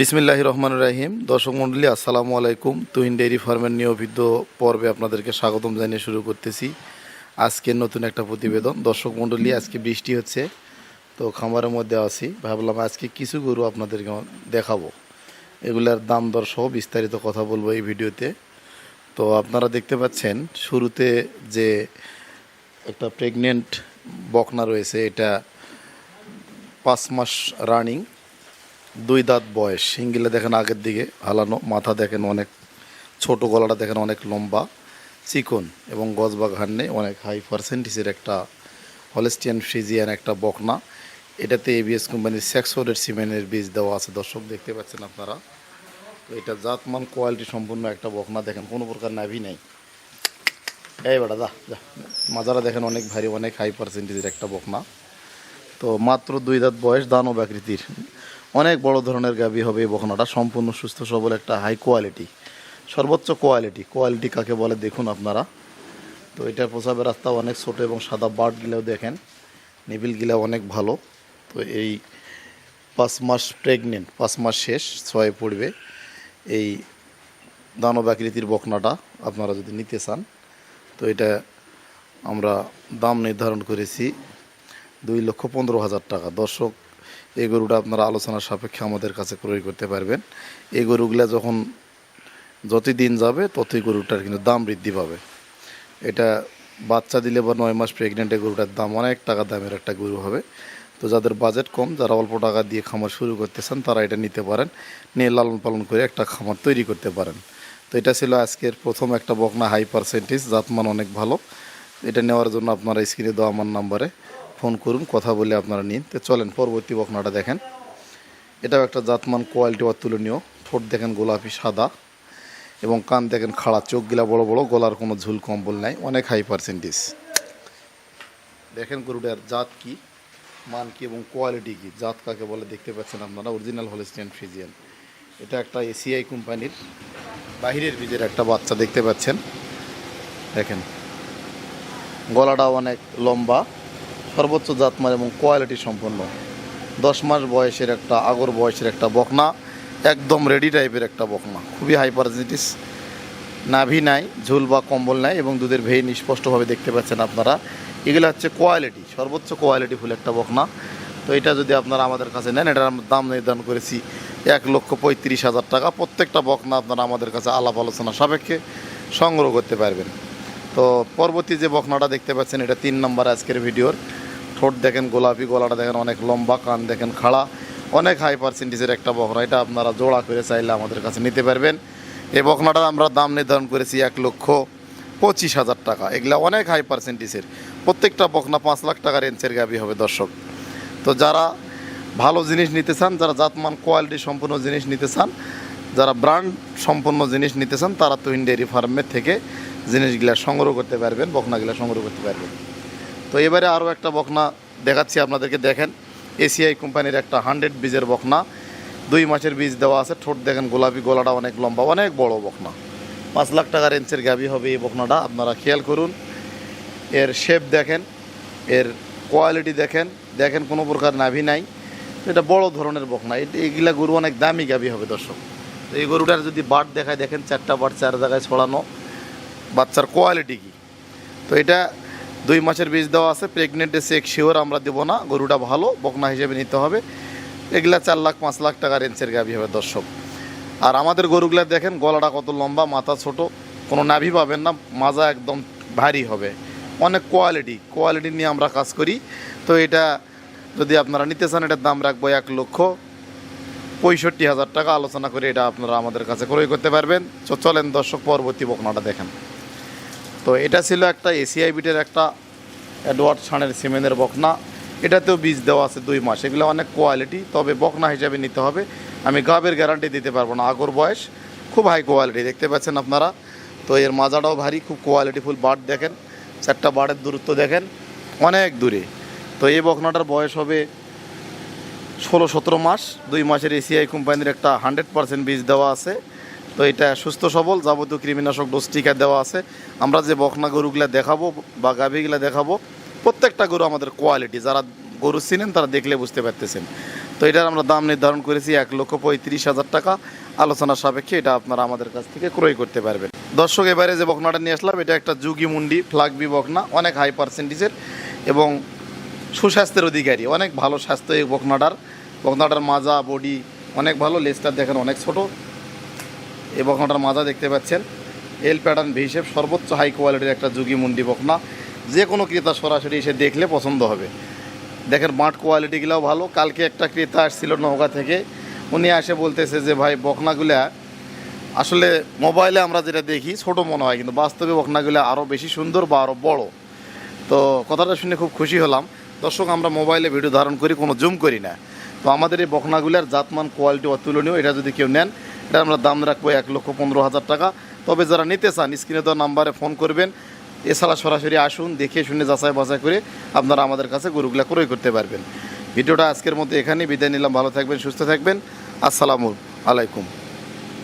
বিসমিল্লাহ রহমান রাহিম। দর্শক মণ্ডলী আসসালামু আলাইকুম। তুহিন ডেইরি ফার্মের নিয়মিত পর্বে আপনাদেরকে স্বাগতম জানিয়ে শুরু করতেছি। আজকের নতুন একটা প্রতিবেদন। দর্শক মণ্ডলী আজকে বৃষ্টি হচ্ছে, তো খামারের মধ্যে আছি। ভাবলাম আজকে কিছু গরু আপনাদেরকে দেখাবো। এগুলার দাম দর সহ বিস্তারিত কথা বলব এই ভিডিওতে। তো আপনারা দেখতে পাচ্ছেন, শুরুতে যে একটা প্রেগনেন্ট বকনা রয়েছে, এটা পাঁচ মাস রানিং দুই দাঁত বয়স। সিঙ্গিলে দেখেন আগের দিকে হালানো, মাথা দেখেন অনেক, ছোট গলাটা দেখেন অনেক লম্বা, চিকন এবং গজ বা ঘাড় নেই অনেক হাই পার্সেন্টেজের একটা হলেস্টিয়ান ফ্রিজিয়ান একটা বকনা। এটাতে এবিএস কোম্পানির স্যাক্সোডের সিমেন্টের বীজ দেওয়া আছে। দর্শক দেখতে পাচ্ছেন আপনারা। তো এটা জাতমান কোয়ালিটি সম্পূর্ণ একটা বকনা। দেখেন, কোনো প্রকার নাভি নেই। এই বেটা, যা যা। মাজারা দেখেন অনেক ভারী, অনেক হাই পার্সেন্টেজের একটা বকনা। তো মাত্র দুই দাঁত বয়স দানব আকৃতির। অনেক বড় ধরনের গাভী হবে এই বকনাটা সম্পূর্ণ সুস্থ, সবল একটা হাই কোয়ালিটি সর্বোচ্চ কোয়ালিটি কোয়ালিটি কাকে বলে দেখুন আপনারা। তো এটার প্রসাবের রাস্তা অনেক ছোট এবং সাদা বার্ড গিলেও দেখেন নিবিল গিলা অনেক ভালো। তো এই পাঁচ মাস প্রেগনেন্ট পাঁচ মাস শেষ, ছয়ে পড়বে। এই দানব আকৃতির বকনাটা আপনারা যদি নিতে চান, তো এটা আমরা দাম নির্ধারণ করেছি দুই লক্ষ পনেরো হাজার টাকা। দর্শক এই গরুটা আপনারা আলোচনার সাপেক্ষে আমাদের কাছে ক্রয় করতে পারবেন। এই গরুগুলা যখন যতই দিন যাবে, ততই গরুটার কিন্তু দাম বৃদ্ধি পাবে। এটা বাচ্চা দিলে বা নয় মাস প্রেগনেন্ট এই গরুটার দাম অনেক টাকা দামের একটা গরু হবে। তো যাদের বাজেট কম, যারা অল্প টাকা দিয়ে খামার শুরু করতে চান তারা এটা নিতে পারেন। নিয়ে লালন পালন করে একটা খামার তৈরি করতে পারেন। তো এটা ছিল আজকের প্রথম একটা বকনা হাই পার্সেন্টেজ জাতমান অনেক ভালো। এটা নেওয়ার জন্য আপনারা স্ক্রিনে দেওয়া আমার নাম্বারে ফোন করুন, কথা বলে আপনারা নিন। তো চলেন, পরবর্তী বকনাটা দেখেন। এটাও একটা জাতমান কোয়ালিটি অতুলনীয় ঠোঁট দেখেন গোলাপি, সাদা। এবং কান দেখেন খাড়া, চোখগুলা বড় বড়, গলার কোনো ঝুল, কম্বল নাই। অনেক হাই পার্সেন্টেজ দেখেন গরুটার জাত কি, মান কি এবং কোয়ালিটি কি। জাত কাকে বলে দেখতে পাচ্ছেন আপনারা অরিজিনাল হলিস্টিয়ান ফ্রিজিয়ান এটা একটা এসিআই কোম্পানির বাহিরের বীজের একটা বাচ্চা দেখতে পাচ্ছেন। দেখেন। গলাটা অনেক লম্বা। সর্বোচ্চ জাতমান এবং কোয়ালিটি সম্পন্ন। দশ মাস বয়সের একটা, আগর বয়সের একটা বকনা, একদম রেডি টাইপের একটা বকনা। খুবই হাই পার্সেন্টেজ নাভি নাই, ঝুল বা কম্বল নাই এবং দুধের ভেই স্পষ্টভাবে দেখতে পাচ্ছেন আপনারা। এগুলো হচ্ছে কোয়ালিটি সর্বোচ্চ কোয়ালিটি ফুল একটা বকনা। তো এটা যদি আপনারা আমাদের কাছে নেন, এটার দাম নির্ধারণ করেছি এক লক্ষ পঁয়ত্রিশ হাজার টাকা। প্রত্যেকটা বকনা আপনারা আমাদের কাছে আলাপ আলোচনা সাপেক্ষে সংগ্রহ করতে পারবেন। তো পরবর্তী যে বকনাটা দেখতে পাচ্ছেন, এটা তিন নম্বর আজকের ভিডিওর। ঠোঁট দেখেন, গোলাপি গলাটা দেখেন, অনেক লম্বা কান দেখেন, খাড়া, অনেক হাই পার্সেন্টেজের একটা বকনা এটা আপনারা জোড়া করে চাইলে আমাদের কাছে নিতে পারবেন। এই বকনাটা আমরা দাম নির্ধারণ করেছি এক লক্ষ পঁচিশ হাজার টাকা। এগুলো অনেক হাই পার্সেন্টেজের প্রত্যেকটা বকনা পাঁচ লাখ টাকা রেঞ্জের গাবি হবে, দর্শক। তো যারা ভালো জিনিস নিতে চান, যারা জাতমান কোয়ালিটি সম্পূর্ণ জিনিস নিতে চান, যারা ব্র্যান্ড সম্পূর্ণ জিনিস নিতে চান, তারা তুহিন ডেয়ারি ফার্মের থেকে জিনিসগুলা সংগ্রহ করতে পারবেন বকনাগুলা সংগ্রহ করতে পারবেন। তো এবারে আরও একটা বকনা দেখাচ্ছি, আপনাদেরকে দেখেন। এসিআই কোম্পানির একটা হান্ড্রেড বীজের বকনা। দুই মাসের বীজ দেওয়া আছে। ঠোঁট দেখেন, গোলাপি গলাটা অনেক লম্বা, অনেক বড় বকনা। পাঁচ লাখ টাকা রেঞ্চের গাবি হবে এই বকনাটা, আপনারা খেয়াল করুন। এর শেপ দেখেন, এর কোয়ালিটি দেখেন দেখেন কোনো প্রকার নাভি নাই। এটা বড় ধরনের বকনা এটা এইগুলা গরু অনেক দামি গাবি হবে, দর্শক। এই গরুটার যদি বাট দেখায়, দেখেন চারটা বাট, চার জায়গায় ছড়ানো। বাচ্চার কোয়ালিটি কী? তো এটা দুই মাসের বীজ দেওয়া আছে প্রেগনেন্টে চেক শিওর আমরা দেবো না, গরুটা ভালো, বকনা হিসেবে নিতে হবে। এগুলা চার লাখ, পাঁচ লাখ টাকা রেঞ্জের গাভি হবে দর্শক। আর আমাদের গরুগুলা দেখেন, গলাটা কত লম্বা, মাথা ছোট, কোনো নাভি পাবেন না, মাজা একদম ভারী হবে। অনেক কোয়ালিটি কোয়ালিটি নিয়ে আমরা কাজ করি। তো এটা যদি আপনারা নিতে চান, এটার দাম রাখব এক লক্ষ পঁয়ষট্টি হাজার টাকা। আলোচনা করে এটা আপনারা আমাদের কাছে ক্রয় করতে পারবেন। চলেন দর্শক, পরবর্তী বকনাটা দেখেন। তো এটা ছিল একটা এসিআই বিটের একটা অ্যাডওয়ার্ড ছানের সিমেন্টের বকনা। এটাতেও বীজ দেওয়া আছে দুই মাস। এগুলো অনেক কোয়ালিটি তবে বকনা হিসাবে নিতে হবে। আমি গাবের গ্যারান্টি দিতে পারব না। আগর বয়স, খুব হাই কোয়ালিটি দেখতে পাচ্ছেন আপনারা? তো এর মাজাটাও ভারী, খুব কোয়ালিটিফুল বার্ড দেখেন। চারটা বার্ডের দূরত্ব দেখেন, অনেক দূরে। তো এই বকনাটার বয়স হবে ষোলো সতেরো মাস। দুই মাসের এসিআই কোম্পানির একটা হান্ড্রেড পার্সেন্ট বীজ দেওয়া আছে। তো এটা সুস্থ সবল, যাবতীয় কৃমিনাশক ডোজ টিকা দেওয়া আছে। আমরা যে বকনা গরুগুলা দেখাবো বা গাভীগুলা দেখাবো, প্রত্যেকটা গরু আমাদের কোয়ালিটি যারা গরু চিনেন তারা দেখলে বুঝতে পারতেছেন। তো এটার আমরা দাম নির্ধারণ করেছি এক লক্ষ পঁয়ত্রিশ হাজার টাকা। আলোচনার সাপেক্ষে এটা আপনারা আমাদের কাছ থেকে ক্রয় করতে পারবেন। দর্শক, এবারে যে বকনাটা নিয়ে আসলাম, এটা একটা যুগি মুন্ডি, ফ্লাগবি বকনা, অনেক হাই পার্সেন্টেজের এবং সুস্বাস্থ্যের অধিকারী, অনেক ভালো স্বাস্থ্য এই বকনাটার। বকনাটার মাজা, বডি অনেক ভালো, লেজটা দেখেন অনেক ছোট। এই বকনাটার মাজা দেখতে পাচ্ছেন। এল প্যাটার্ন হিসেব সর্বোচ্চ হাই কোয়ালিটির একটা যুগি মুন্ডি বকনা। যে কোনো ক্রেতা সরাসরি এসে দেখলে পছন্দ হবে। দেখেন মাঠ কোয়ালিটিগুলোও ভালো। কালকে একটা ক্রেতা আসছিল নৌকা থেকে। উনি আসে বলতেছে যে, ভাই, বকনাগুলা আসলে মোবাইলে আমরা যেটা দেখি, ছোট মনে হয় কিন্তু বাস্তবে বকনাগুলো আরও বেশি সুন্দর বা আরও বড়। তো কথাটা শুনে খুব খুশি হলাম। দর্শক, আমরা মোবাইলে ভিডিও ধারণ করি, কোনো জুম করি না। তো আমাদের এই বকনাগুলার জাতমান কোয়ালিটি অতুলনীয়, এটা যদি কেউ নেন এটা আমরা দাম রাখব এক লক্ষ পনেরো হাজার টাকা। তবে যারা নিতে চান, স্ক্রিনে দেওয়া নাম্বারে ফোন করবেন। এছাড়া সরাসরি আসুন, দেখে শুনে যাচাই বাছাই করে আপনারা আমাদের কাছে গরুগুলা ক্রয় করতে পারবেন। ভিডিওটা আজকের মতো এখানেই বিদায় নিলাম। ভালো থাকবেন, সুস্থ থাকবেন। আসসালামু আলাইকুম।